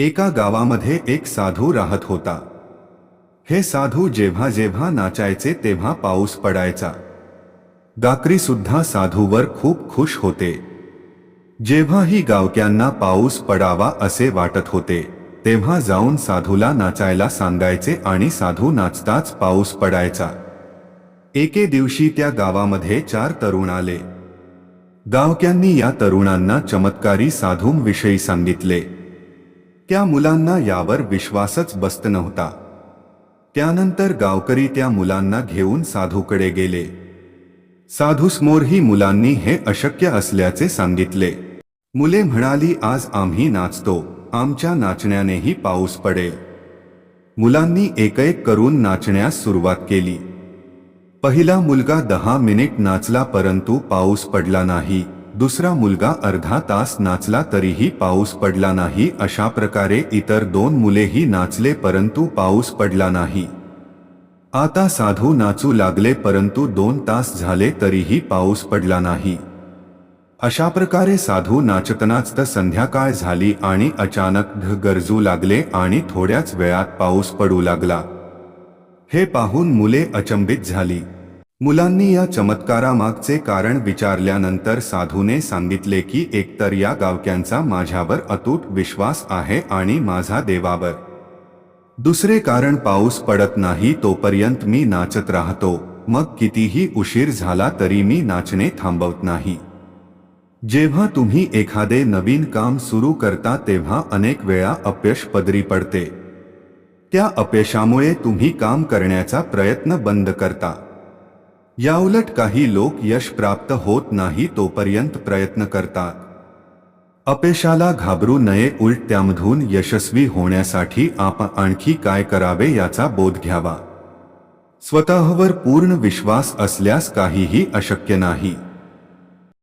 एका गावामध्ये एक साधू राहत होता. हे साधू जेव्हा जेव्हा नाचायचे तेव्हा पाऊस पडायचा. गाकरी सुद्धा साधूवर खूप खुश होते. जेव्हाही गावक्यांना पाऊस पडावा असे वाटत होते तेव्हा जाऊन साधूला नाचायला सांगायचे आणि साधू नाचताच पाऊस पडायचा. एके दिवशी त्या गावामध्ये चार तरुण आले. गावक्यांनी या तरुणांना चमत्कारी साधूंविषयी सांगितले. त्या मुलांना यावर विश्वासच बसत नव्हता. त्यानंतर गावकरी त्या मुलांना घेऊन साधूकडे गेले. साधूसमोरही मुलांनी हे अशक्य असल्याचे सांगितले. मुले म्हणाली आज आम्ही नाचतो. आमच्या नाचण्यानेही पाऊस पडेल. मुलांनी एक एक करून नाचण्यास सुरुवात केली. पहिला मुलगा दहा मिनिट नाचला परंतु पाऊस पडला नाही. दुसरा मुलगा अर्धा तास नाचला तरीही पाऊस पडला नाही अशा प्रकारे इतर दोन मुलेही नाचले परंतु पाऊस पडला नाही. आता साधू नाचू लागले परंतु दोन तास झाले तरीही पाऊस पडला नाही. अशा प्रकारे साधू नाचतनाच तर संध्याकाळ झाली आणि अचानक ढ गरजू लागले आणि थोड्याच वेळात पाऊस पडू लागला. हे पाहून मुले अचंबित झाली. मुलांनी या चमत्कारामागचे कारण विचारल्यानंतर साधूने सांगितले की एकतर या गावक्यांचा माझ्यावर अतूट विश्वास आहे आणि माझा देवावर. दुसरे कारण पाऊस पडत नाही तोपर्यंत मी नाचत राहतो. मग कितीही उशीर झाला तरी मी नाचणे थांबवत नाही. जेव्हा तुम्ही एखादे नवीन काम सुरू करता तेव्हा अनेक वेळा अपयश पदरी पडते. त्या अपयशामुळे तुम्ही काम करण्याचा प्रयत्न बंद करता. याउलट काही लोक यश प्राप्त होत नाही तोपर्यंत प्रयत्न करतात. अपेशाला घाबरू नये उलट त्यामधून यशस्वी होण्यासाठी आपण आणखी काय करावे याचा बोध घ्यावा. स्वतःवर पूर्ण विश्वास असल्यास काहीही अशक्य नाही.